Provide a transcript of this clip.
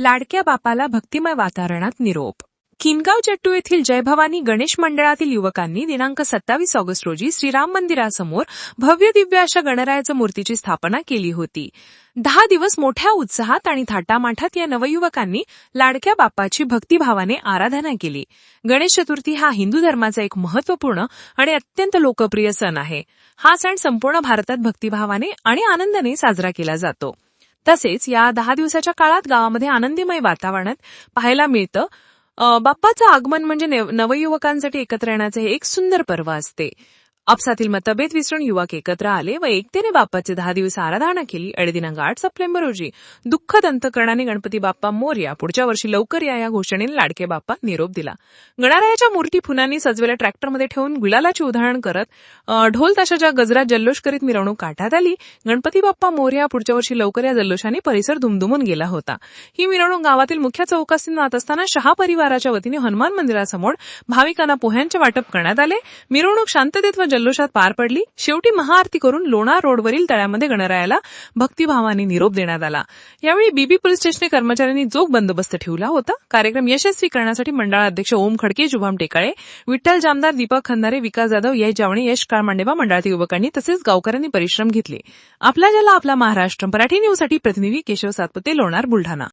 लाडक्या बापाला भक्तिमय वातावरणात निरोप. किनगाव चट्टू येथील जयभवानी गणेश मंडळातील युवकांनी दिनांक सत्तावीस ऑगस्ट रोजी श्रीराम मंदिरासमोर भव्य दिव्य अशा गणरायाच्या मूर्तीची स्थापना केली होती. दहा दिवस मोठ्या उत्साहात आणि थाटामाठात या नवयुवकांनी लाडक्या बापाची भक्तिभावाने आराधना केली. गणेश चतुर्थी हा हिंदू धर्माचा एक महत्त्वपूर्ण आणि अत्यंत लोकप्रिय सण आहे. हा सण संपूर्ण भारतात भक्तिभावाने आणि आनंदाने साजरा केला जातो. तसेच या दहा दिवसाच्या काळात गावामध्ये आनंदीमय वातावरणात पाहायला मिळतं. बाप्पाचं आगमन म्हणजे नवयुवकांसाठी एकत्र येण्याचे हे एक सुंदर पर्व असते. आपसातील मतभेद विसरून युवक एकत्र आले व एकतेने बाप्पाचे दहा दिवस आराधना केली आणि दिनांक आठ सप्टेंबर रोजी दुःखद अंतकरणाने गणपती बाप्पा मोर्या पुढच्या वर्षी लवकर या या घोषणेने लाडके बाप्पा निरोप दिला गणरायाच्या मूर्ती फुलांनी सजवेल्या ट्रॅक्टरमध्ये ठेवून गुलालाचे उदाहरण करत ढोल ताशाच्या गजरात जल्लोष करीत मिरवणूक काढण्यात आली गणपती बाप्पा मोर्या पुढच्या वर्षी लवकर या जल्लोषाने परिसर धुमधुमून गेला होता ही मिरवणूक गावातील मुख्य चौकासीन जात असताना शहा परिवाराच्या वतीने हनुमान मंदिरासमोर भाविकांना पोह्यांचे वाटप करण्यात आले मिरवणूक शांततेत व जल्लोषात पार पडली. शेवटी महाआरती करून लोणार रोडवरील तळ्यामध्ये गणरायाला भक्तिभावाने निरोप देण्यात आला. यावेळी बीबी पोलीस स्टेशन कर्मचाऱ्यांनी जोग बंदोबस्त ठेवला होता. कार्यक्रम यशस्वी करण्यासाठी मंडळाध्यक्ष ओम खडके शुभम टेकाळे विठ्ठल जामदार दीपक खंदारे विकास जाधव यश जावणे यश काळमांडेवा मंडळातील युवकांनी तसेच गावकऱ्यांनी परिश्रम घेतले. आपला ज्याला आपला महाराष्ट्र. मराठी न्यूजसाठी प्रतिनिधी केशव सातपुते लोणार बुलढाणा.